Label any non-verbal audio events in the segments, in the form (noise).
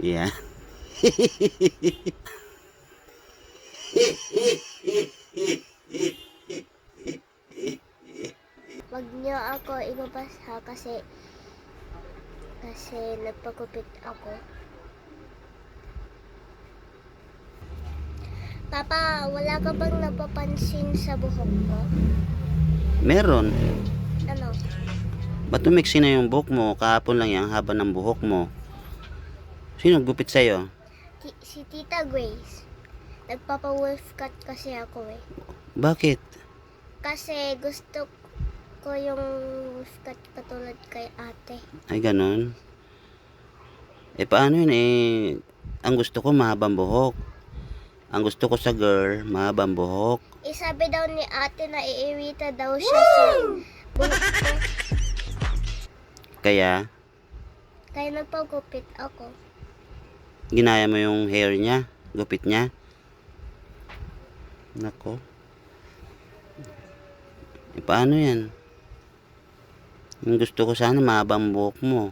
Yan. Wag niyo ako ibabas ha kasi kasi nagpagupit ako. Papa, wala ka bang napapansin sa buhok ko? Meron. Ano? Ba't tumiksi na yung buhok mo? Kahapon lang yan, haba ng buhok mo. Sino gupit sa'yo? Ti- si Tita Grace. Nagpapa-wolf cut kasi ako eh. Bakit? Kasi gusto ko yung wolf cut katulad kay ate. Ay, ganon. Eh, paano yun eh? Ang gusto ko, mahabang buhok. Ang gusto ko sa girl, mahabang buhok. Eh, sabi daw ni ate na iirita daw siya sa buhok ko. Kaya, Kaya nagpagupit ako. Ginaya mo yung hair niya, gupit niya. Nako. Eh, paano yan? Yung gusto ko sana, mahabang buhok mo.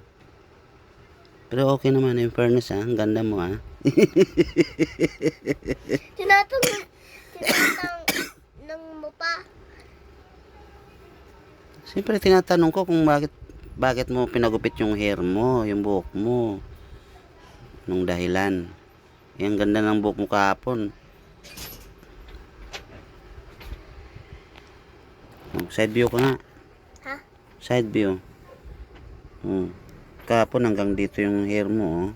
Pero okay naman, in fairness ha, ang ganda mo (laughs) ha. Tinatang, tinatang ng mo pa. Siyempre tinatanong ko kung bakit bakit mo pinagupit yung hair mo, yung buhok mo. Nung dahilan. Eh, ang ganda ng buhok mo kahapon. Oh, side view ka nga. Ha? Side view. Oh. Kahapon hanggang dito yung hair mo, oh.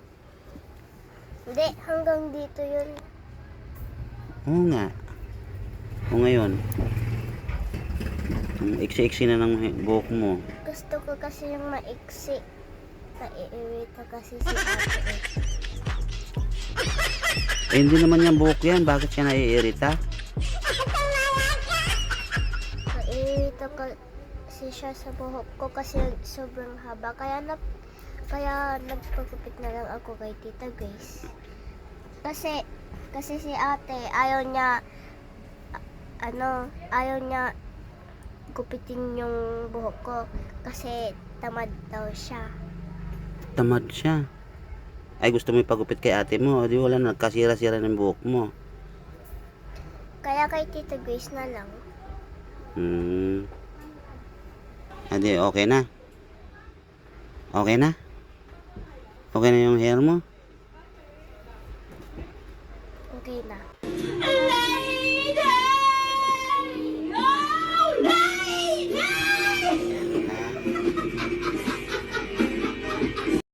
Hindi, hanggang dito yun. Oo nga. O ngayon. Ang iksi-iksi na ng buhok mo. Gusto ko kasi yung maiksi. Naiirita kasi si ate eh. Hindi naman yung buhok yan. Bakit siya naiirita? Naiirita kasi siya sa buhok ko kasi sobrang haba. Kaya na, kaya nagpagupit na lang ako kay Tita Grace. Kasi, kasi si ate, ayaw niya, ano, ayaw niya gupitin yung buhok ko kasi tamad daw siya. Tamad siya. Ay, gusto mo ipagupit kay ate mo. Di wala na, nagkasira-sira ng buhok mo. Kaya kay Tita Grace na lang. Hmm. Adi, okay na. Okay na? Okay na yung hair mo? Okay na.